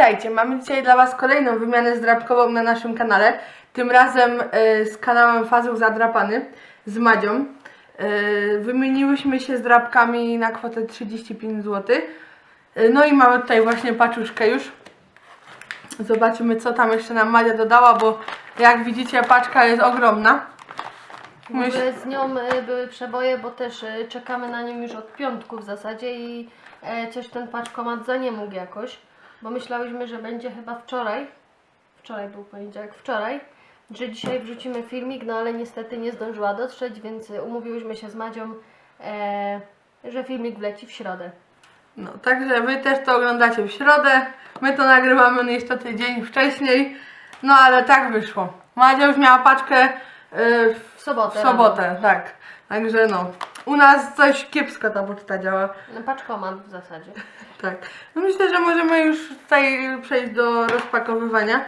Witajcie, mamy dzisiaj dla Was kolejną wymianę zdrabkową na naszym kanale. Tym razem e, z kanałem Fazeł Zadrapany z Madzią. E, wymieniłyśmy się zdrabkami na kwotę 35 zł. E, no i mamy tutaj właśnie paczuszkę już. Zobaczymy co tam jeszcze nam Madzia dodała, bo jak widzicie paczka jest ogromna. Ogóle z nią e, były przeboje, bo też czekamy na nią już od piątku w zasadzie i coś ten paczkomat za nie mógł jakoś, bo myślałyśmy, że będzie chyba wczoraj, wczoraj był poniedziałek, wczoraj, że dzisiaj wrzucimy filmik, no ale niestety nie zdążyła dotrzeć, więc umówiłyśmy się z Madzią, e, że filmik wleci w środę. No, także Wy też to oglądacie w środę. My to nagrywamy niestety dzień wcześniej. No ale tak wyszło. Madzia już miała paczkę e, w W sobotę. W sobotę, tak. Także no. U nas coś kiepsko ta poczta działa. No, paczkomat w zasadzie. Tak. No myślę, że możemy już tutaj przejść do rozpakowywania.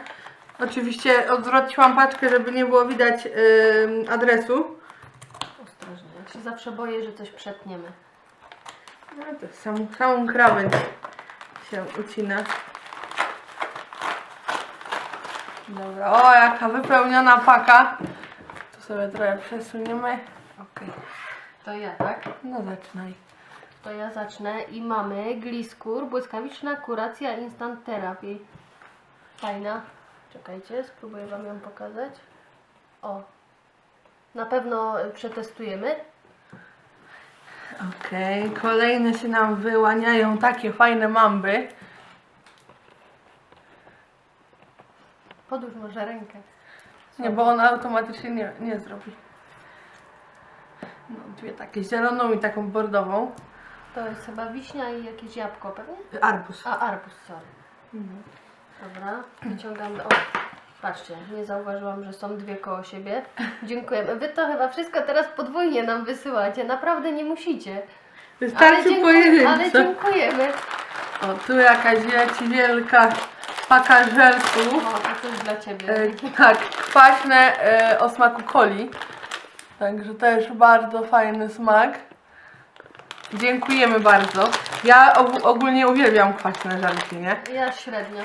Oczywiście odwróciłam paczkę, żeby nie było widać ym, adresu. Ostrożnie, ja się zawsze boję, że coś przetniemy. No to sam, samą krawędź się ucina. Dobra, o jaka wypełniona paka. Tu sobie trochę przesuniemy. Okej, To ja, tak? no zaczynaj. To ja zacznę i mamy Gliskur, błyskawiczna kuracja instant terapii. Fajna. Czekajcie, spróbuję Wam ją pokazać. O. Na pewno przetestujemy. Okej, kolejne się nam wyłaniają takie fajne mamby. Podłóż może rękę. Nie, bo ona automatycznie nie, nie zrobi. No, dwie takie zieloną i taką bordową. To jest chyba wiśnia i jakieś jabłko pewnie? Arbus. A, arbuz, sorry. Dobra, wyciągam. O, patrzcie, nie zauważyłam, że są dwie koło siebie. Dziękujemy. Wy to chyba wszystko teraz podwójnie nam wysyłacie. Naprawdę nie musicie. Wystarczy dziękuj- pojedynczo. ale dziękujemy. O, tu jakaś wielki, wielka paka żelków. O, to coś dla Ciebie. E, tak, kwaśne e, o smaku coli. Także też bardzo fajny smak. Dziękujemy bardzo. Ja og- ogólnie uwielbiam kwaśne żelki, nie? Ja średnio.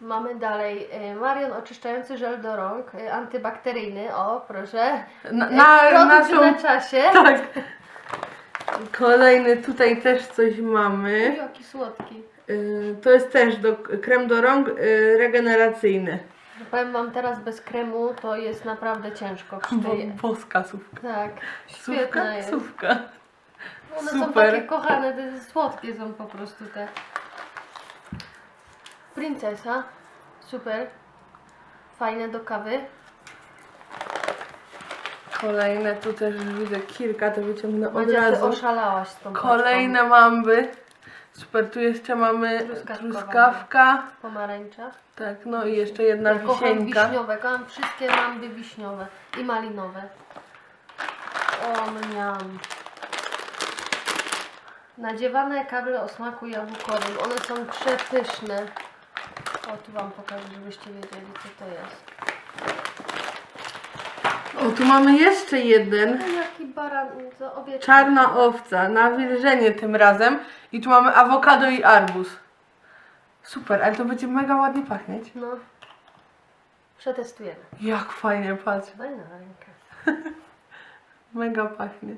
Mamy dalej y, Marion oczyszczający żel do rąk, y, antybakteryjny, o proszę. Na, Y, na, naszą... na czasie. Tak. Kolejny tutaj też coś mamy. Jaki słodki. To jest też do, krem do rąk regeneracyjny. Powiem Wam teraz bez kremu to jest naprawdę ciężko przy Bo, boska sówka. Tak, Sówka? świetna jest. Sówka. One są super. takie kochane, te słodkie są po prostu te. Princesa, super. Fajne do kawy. Kolejne tu też już widzę kilka, to wyciągnę od Madzia, ty razu. oszalałaś z tą Kolejne mamby. Super, tu jeszcze mamy Truskawkowa. truskawka. paczką. Pomarańcza. Tak, no i jeszcze jedna Ja kocham wisienka. wiśniowe, kocham wszystkie mamby wiśniowe i malinowe. O, mniam. Nadziewane kable o smaku jabłkowym. One są przepyszne. O, tu Wam pokażę, żebyście wiedzieli, co to jest. O, tu mamy jeszcze jeden. No, jaki baran, to owieczka. Czarna owca, na wilżenie tym razem. I tu mamy awokado i arbuz. Super, ale to będzie mega ładnie pachnieć. No. Przetestujemy. Jak fajnie, patrz. Daj na rękę. Mega pachnie.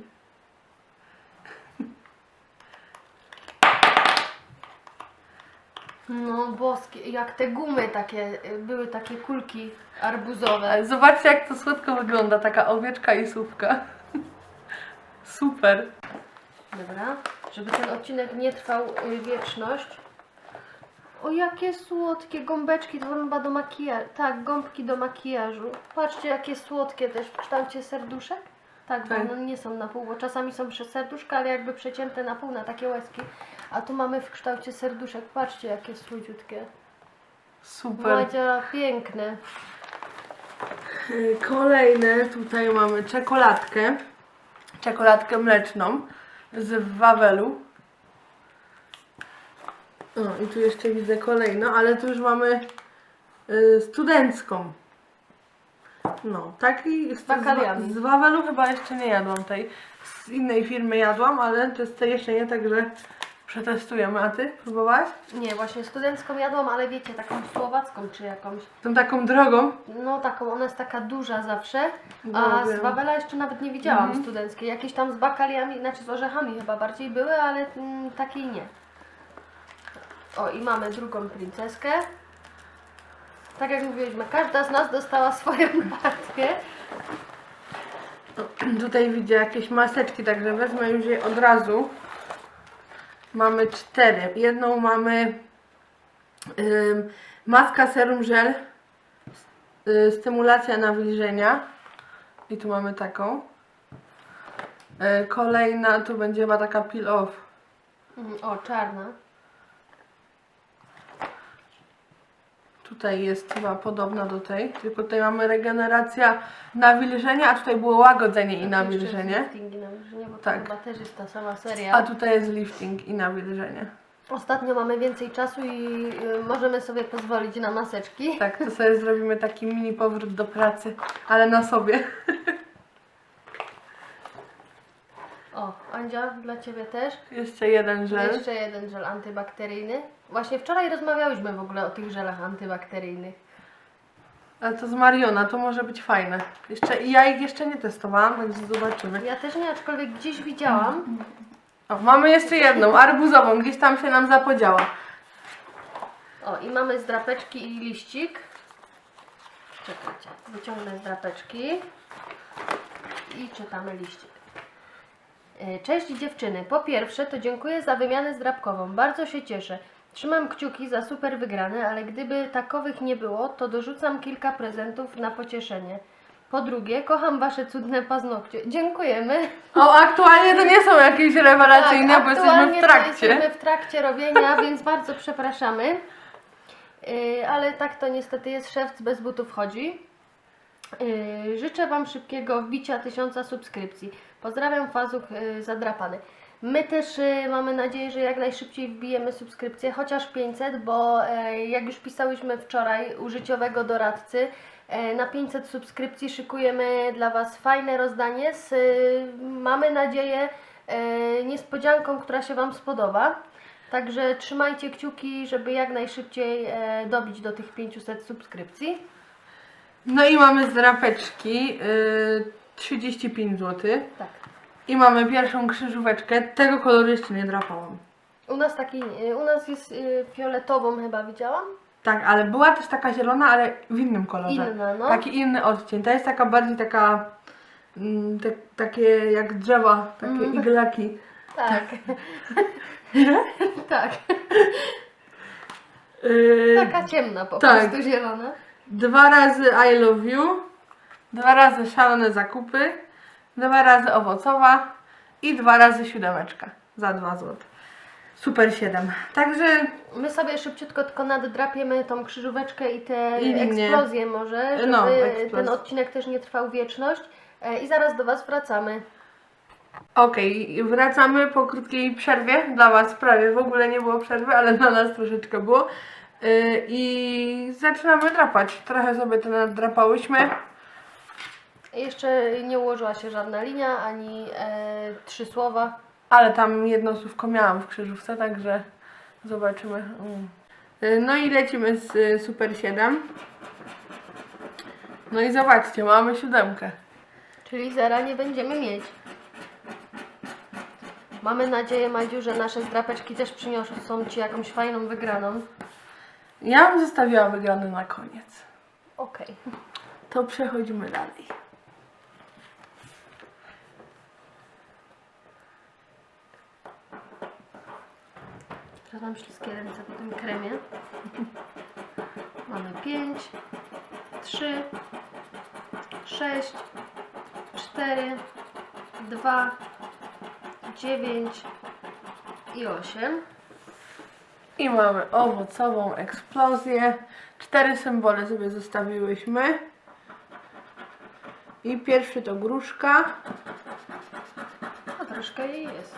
No boskie, jak te gumy takie, y, były takie kulki arbuzowe. Ale zobaczcie jak to słodko wygląda, taka owieczka i słówka. Super. Dobra, żeby ten odcinek nie trwał y, wieczność. O, jakie słodkie gąbeczki, to chyba do makijażu. Tak, gąbki do makijażu. Patrzcie, jakie słodkie też w kształcie serduszek. Tak, bo Tak. one nie są na pół, bo czasami są przez serduszka, ale jakby przecięte na pół na takie łezki. A tu mamy w kształcie serduszek. Patrzcie, jakie słodziutkie. Super. Madzia, piękne. Y, Kolejne tutaj mamy czekoladkę. czekoladkę mleczną z Wawelu. O, i tu jeszcze widzę kolejną, ale tu już mamy y, studencką. No, taki z, bakaliami. z, Wawelu chyba jeszcze nie jadłam tej. Z innej firmy jadłam, ale to jest jeszcze nie, także przetestujemy. A ty próbowałaś? Nie, właśnie studencką jadłam, ale wiecie, taką słowacką czy jakąś. Tą taką drogą. No taką, ona jest taka duża zawsze, a z. Wawela jeszcze nawet nie widziałam Mhm. studenckiej. Jakieś tam z bakaliami, znaczy z orzechami chyba bardziej były, ale mm, takiej nie. O i mamy drugą princeskę. Tak jak mówiliśmy, każda z nas dostała swoją partię. Tutaj widzę jakieś maseczki, także wezmę już je od razu. Mamy cztery. Jedną mamy ym, maska serum żel, y, stymulacja nawilżenia. I tu mamy taką. Y, kolejna tu będzie chyba taka peel off. Mm, O, czarna. Tutaj jest chyba podobna do tej, tylko tutaj mamy regeneracja nawilżenia, a tutaj było łagodzenie i Jeszcze nawilżenie. lifting i nawilżenie, bo to Tak. chyba też jest ta sama seria. A tutaj jest lifting i nawilżenie. Ostatnio mamy więcej czasu i y, możemy sobie pozwolić na maseczki. Tak, to sobie zrobimy taki mini powrót do pracy, ale na sobie. O, Andzia, dla Ciebie też. Jeszcze jeden żel. Jeszcze jeden żel antybakteryjny. Właśnie wczoraj rozmawiałyśmy w ogóle o tych żelach antybakteryjnych. A to z Mariona, to może być fajne. Jeszcze, i ja ich jeszcze nie testowałam, więc zobaczymy. Ja też nie, aczkolwiek gdzieś widziałam. O, mamy jeszcze jedną, arbuzową, gdzieś tam się nam zapodziała. O, i mamy z drapeczki i liścik. Czekajcie, wyciągnę z drapeczki. I czytamy liścik. E, Cześć dziewczyny. Po pierwsze, to dziękuję za wymianę zdrabkową. Bardzo się cieszę. Trzymam kciuki za super wygrane, ale gdyby takowych nie było, to dorzucam kilka prezentów na pocieszenie. Po drugie, kocham Wasze cudne paznokcie. Dziękujemy. O, aktualnie to nie są jakieś rewelacyjne, bo jesteśmy Tak, w to trakcie. Jesteśmy w trakcie robienia, więc bardzo przepraszamy. Yy, ale tak to niestety jest, szewc bez butów chodzi. Yy, życzę Wam szybkiego wbicia tysiąca subskrypcji. Pozdrawiam Fazuch yy, Zadrapany. My też yy, mamy nadzieję, że jak najszybciej wbijemy subskrypcję, chociaż 500, bo yy, jak już pisałyśmy wczoraj u życiowego doradcy, yy, na 500 subskrypcji szykujemy dla Was fajne rozdanie z, yy, mamy nadzieję, yy, niespodzianką, która się Wam spodoba. Także trzymajcie kciuki, żeby jak najszybciej e, dobić do tych 500 subskrypcji. No i mamy z drapeczki y, 35 zł. Tak. I mamy pierwszą krzyżóweczkę. Tego koloru jeszcze nie drapałam. U nas taki, e, u nas jest e, fioletową chyba widziałam. Tak, ale była też taka zielona, ale w innym kolorze. Inna, no. Taki inny odcień. Ta jest taka bardziej taka. Mm, te, takie jak drzewa, takie Mm. iglaki. Tak. tak. Yy, Taka ciemna po tak. prostu zielona. Dwa razy I love you. Dwa razy szalone zakupy. Dwa razy owocowa. I dwa razy siódemeczka. Za 2 zł. Super 7. Także My sobie szybciutko tylko naddrapiemy tą krzyżóweczkę i te I linię. eksplozje może, żeby No, eksplozję. ten odcinek też nie trwał wieczność. E, I zaraz do Was wracamy. Okej, wracamy po krótkiej przerwie. Dla Was prawie w ogóle nie było przerwy, ale dla nas troszeczkę było. Yy, I zaczynamy drapać. Trochę sobie to nadrapałyśmy. Jeszcze nie ułożyła się żadna linia, ani e, trzy słowa. Ale tam jedno słówko miałam w krzyżówce, także zobaczymy. Mm. Yy, No i lecimy z y, Super 7. No i zobaczcie, mamy siódemkę. Czyli zera nie będziemy mieć. Mamy nadzieję, Madziu, że nasze zdrapeczki też przyniosą Ci jakąś fajną wygraną. Ja bym zostawiła wygrany na koniec. Okej. To przechodzimy dalej. Teraz mam śliskie ręce po tym kremie. Mamy 5, 3, 6, 4, 2, 9 i 8. I mamy owocową eksplozję. Cztery symbole sobie zostawiłyśmy. I pierwszy to gruszka. troszkę jej jest.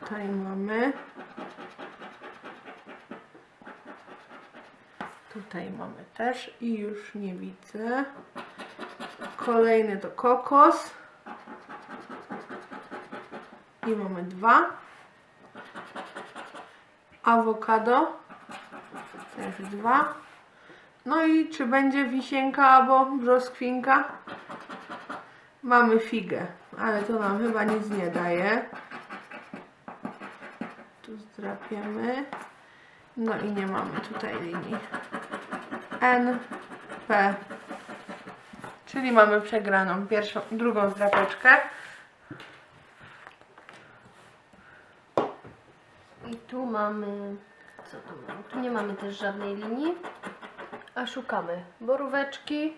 Tutaj mamy. Tutaj mamy też i już nie widzę. Kolejny to kokos. I mamy dwa. Awokado. Też dwa. No i czy będzie wisienka albo brzoskwinka? Mamy figę, ale to nam chyba nic nie daje. Tu zdrapiemy. No i nie mamy tutaj linii. N, P. Czyli mamy przegraną pierwszą, drugą zdrapeczkę. I tu mamy. Co tu mamy? Tu nie mamy też żadnej linii. A szukamy boróweczki.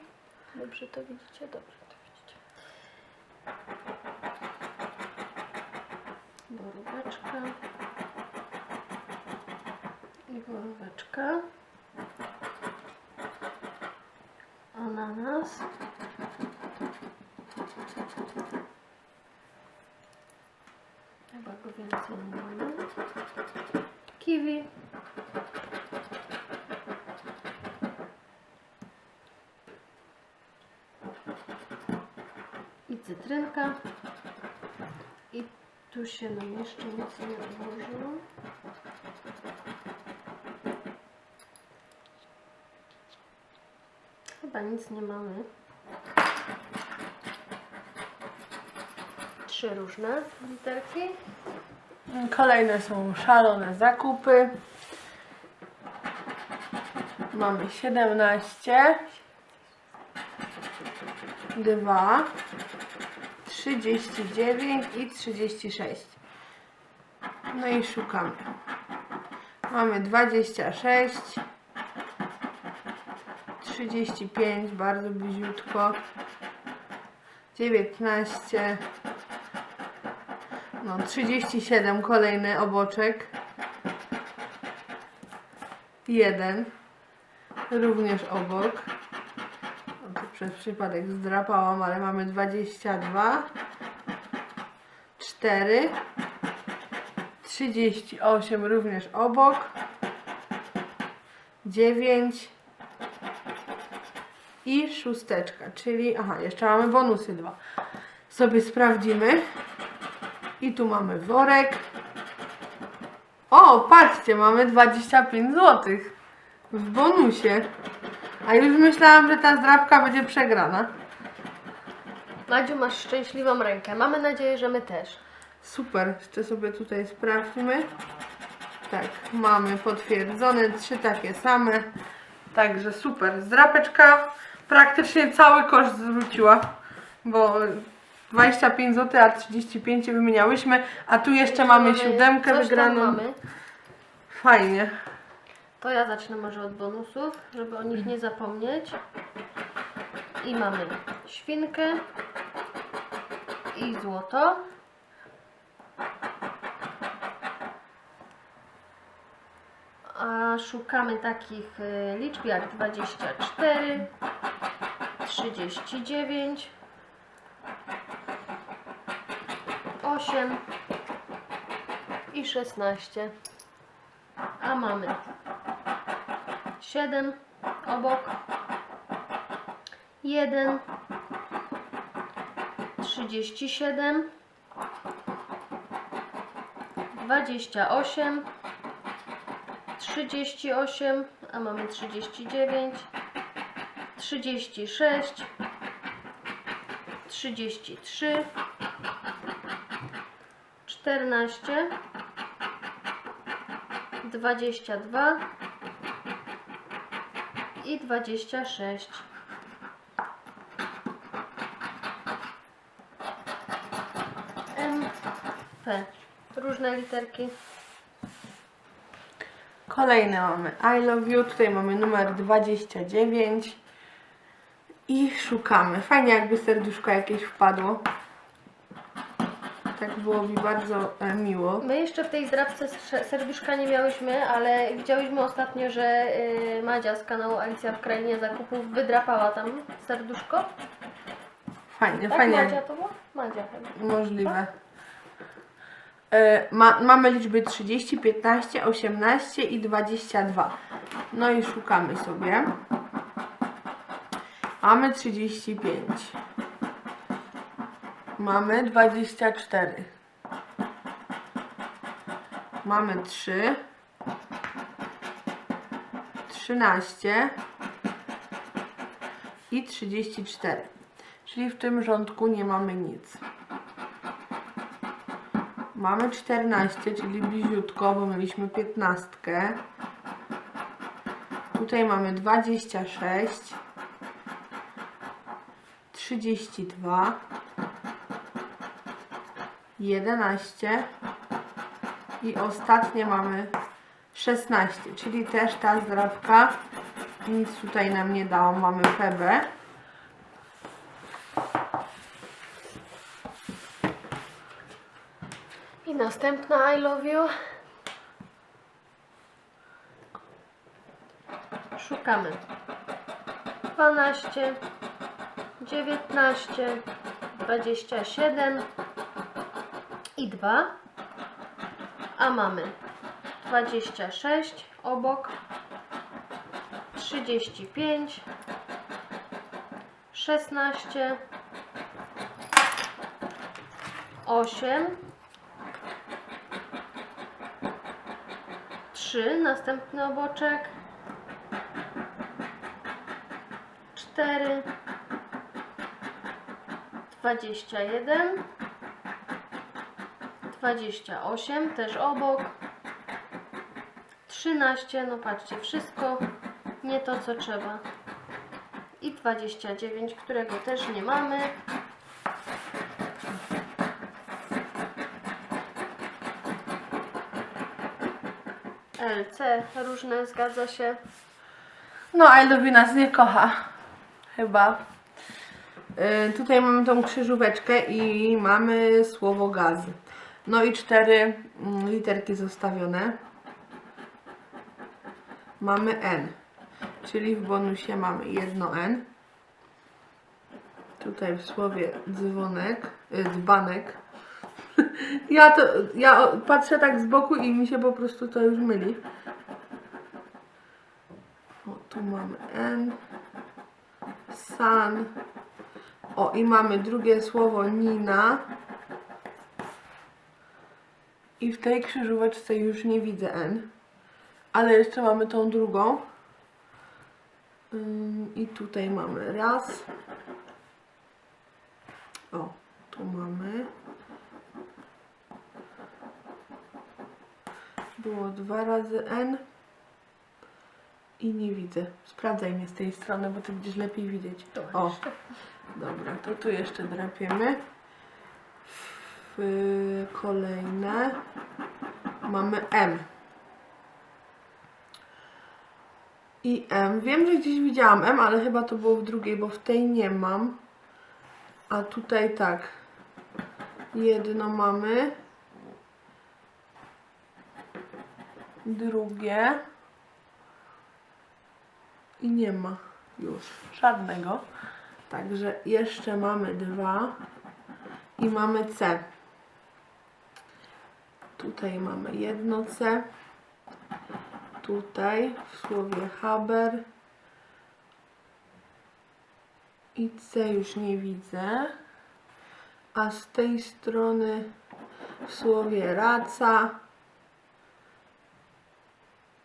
Dobrze to widzicie? Dobrze to widzicie. Boróweczka. I boróweczka. Ananas. Chyba go więcej nie mamy. Kiwi. I cytrynka. I tu się nam jeszcze nic nie odłożyło. Chyba nic nie mamy. Trzy różne literki. Kolejne są szalone zakupy. Mamy 17, 2, 39 i 36. No i szukamy. Mamy 26, 35, bardzo bliziutko, 19, no, 37 kolejny oboczek. Jeden. Również obok. No to przez przypadek zdrapałam, ale mamy 22. 4. 38 również obok. 9. I szósteczka, czyli aha, jeszcze mamy bonusy dwa. Sobie sprawdzimy. I tu mamy worek. O, patrzcie, mamy 25 zł w bonusie. A już myślałam, że ta zdrabka będzie przegrana. Madziu, masz szczęśliwą rękę. Mamy nadzieję, że my też. Super, jeszcze sobie tutaj sprawdźmy. Tak, mamy potwierdzone, trzy takie same. Także super. Zdrapeczka praktycznie cały koszt zwróciła, bo 25 zł, a 35 wymieniałyśmy, a tu jeszcze mamy siódemkę coś tam wygraną. Mamy. Fajnie. To ja zacznę może od bonusów, żeby o nich nie zapomnieć. I mamy świnkę i złoto. A szukamy takich y, liczb jak 24, 39, 8 i 16. A mamy 7 obok, 1, 37, 28, 38, a mamy 39, 36, 33, 14, 22 i 26. M, P. Różne literki. Kolejne mamy I love you, tutaj mamy numer 29 i szukamy. Fajnie jakby serduszko jakieś wpadło. Tak było mi bardzo e, miło. My jeszcze w tej zdrabce strze- serduszka nie miałyśmy, ale widziałyśmy ostatnio, że y, Madzia z kanału Alicja w Krainie Zakupów wydrapała tam serduszko. Fajnie, Tak, fajnie. Madzia to była? Madzia chyba. Możliwe. E, ma, mamy liczby 30, 15, 18 i 22. No i szukamy sobie. Mamy 35. Mamy 24. Mamy 3. 13 i 34. Czyli w tym rządku nie mamy nic. Mamy 14, czyli bliziutko, bo mieliśmy 15. Tutaj mamy 26, 32, 11 i ostatnie mamy 16, czyli też ta zdrabka nic tutaj nam nie dała. Mamy PB. I następna I love you. Szukamy. 12, 19, 27 i 2. A mamy 26 obok, 35, 16, 8, 3, następny oboczek, 4, 21, 28, też obok, 13, no patrzcie, wszystko nie to co trzeba. I 29, którego też nie mamy. LC różne, zgadza się. No, I you nas nie kocha. Chyba. Y, tutaj mamy tą krzyżóweczkę i mamy słowo gaz. No i cztery mm, literki zostawione. Mamy N. Czyli w bonusie mamy jedno N. Tutaj w słowie dzwonek, y, dzbanek. Ja to, ja patrzę tak z boku i mi się po prostu to już myli. O, tu mamy N. San. O, i mamy drugie słowo Nina. I w tej krzyżóweczce już nie widzę N. Ale jeszcze mamy tą drugą. I tutaj mamy raz. O, tu mamy. Było dwa razy N. I nie widzę. Sprawdzaj mnie z tej strony, bo ty będziesz lepiej widzieć. O, dobra, to tu jeszcze drapiemy. W kolejne mamy M. I M. Wiem, że gdzieś widziałam M, ale chyba to było w drugiej, bo w tej nie mam. A tutaj tak. Jedno mamy. Drugie. I nie ma już żadnego. Także jeszcze mamy dwa. I mamy C. Tutaj mamy jedno C. Tutaj w słowie Haber. I C już nie widzę. A z tej strony w słowie raca.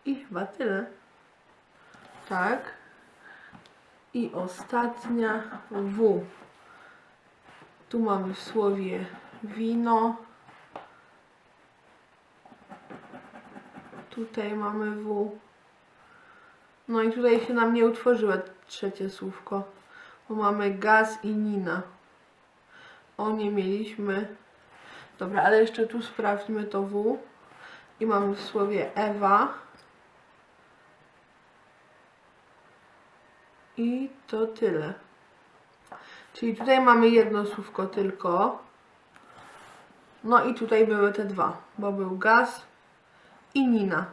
I chyba tyle. Tak. I ostatnia W. Tu mamy w słowie wino. Tutaj mamy W. No i tutaj się nam nie utworzyło trzecie słówko. Bo mamy gaz i nina. O nie mieliśmy. Dobra, ale jeszcze tu sprawdźmy to W. I mamy w słowie Ewa. I to tyle. Czyli tutaj mamy jedno słówko tylko. No i tutaj były te dwa, bo był gaz i Nina.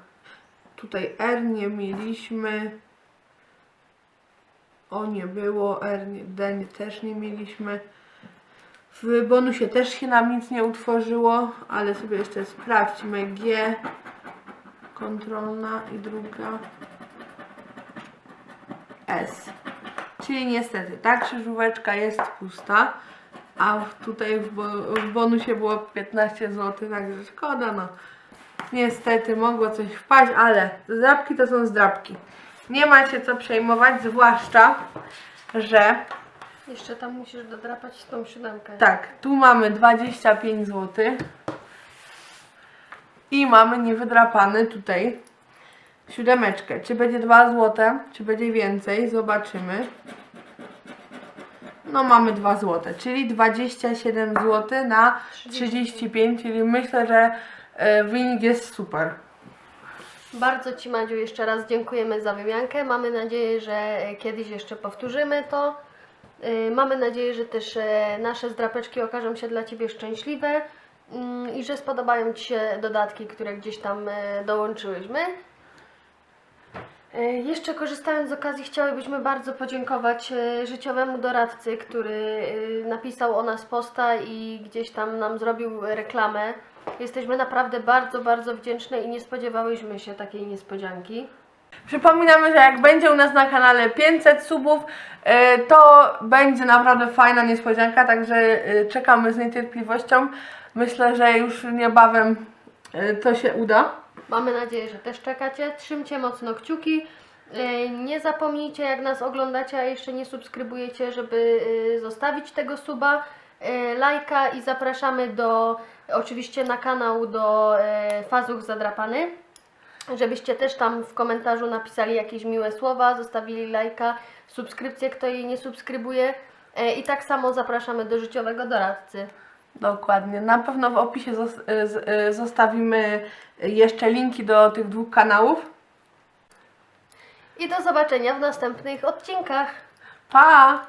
Tutaj R nie mieliśmy. O nie było, R nie, D nie, też nie mieliśmy. W bonusie też się nam nic nie utworzyło, ale sobie jeszcze sprawdźmy. G, kontrolna i druga S. Czyli niestety ta krzyżóweczka jest pusta, a tutaj w, bo, w bonusie było 15 zł, także szkoda no. Niestety mogło coś wpaść, ale zdrabki to są zdrabki. Nie ma się co przejmować, zwłaszcza, że Jeszcze tam musisz dodrapać tą siódemkę. tak, tu mamy 25 zł i mamy niewydrapany tutaj siódemeczkę. Czy będzie 2 zł, czy będzie więcej, zobaczymy. No mamy 2 zł, czyli 27 zł na 35, czyli myślę, że e, wynik jest super. Bardzo Ci Madziu jeszcze raz dziękujemy za wymiankę. Mamy nadzieję, że e, kiedyś jeszcze powtórzymy to. Y, Mamy nadzieję, że też e, nasze zdrapeczki okażą się dla Ciebie szczęśliwe mm, i że spodobają Ci się dodatki, które gdzieś tam e, dołączyłyśmy. E, Jeszcze korzystając z okazji chciałybyśmy bardzo podziękować e, życiowemu doradcy, który e, napisał o nas posta i gdzieś tam nam zrobił reklamę. Jesteśmy naprawdę bardzo, bardzo wdzięczne i nie spodziewałyśmy się takiej niespodzianki. Przypominamy, że jak będzie u nas na kanale 500 subów, to będzie naprawdę fajna niespodzianka, także czekamy z niecierpliwością. Myślę, że już niebawem to się uda. Mamy nadzieję, że też czekacie. Trzymcie mocno kciuki. E, Nie zapomnijcie, jak nas oglądacie, a jeszcze nie subskrybujecie, żeby e, zostawić tego suba, e, lajka i zapraszamy do, oczywiście na kanał do Fazuch Zadrapany, żebyście też tam w komentarzu napisali jakieś miłe słowa, zostawili lajka, subskrypcję, kto jej nie subskrybuje. I tak samo zapraszamy do życiowego doradcy. Dokładnie. Na pewno w opisie z- e, zostawimy jeszcze linki do tych dwóch kanałów. I do zobaczenia w następnych odcinkach. Pa!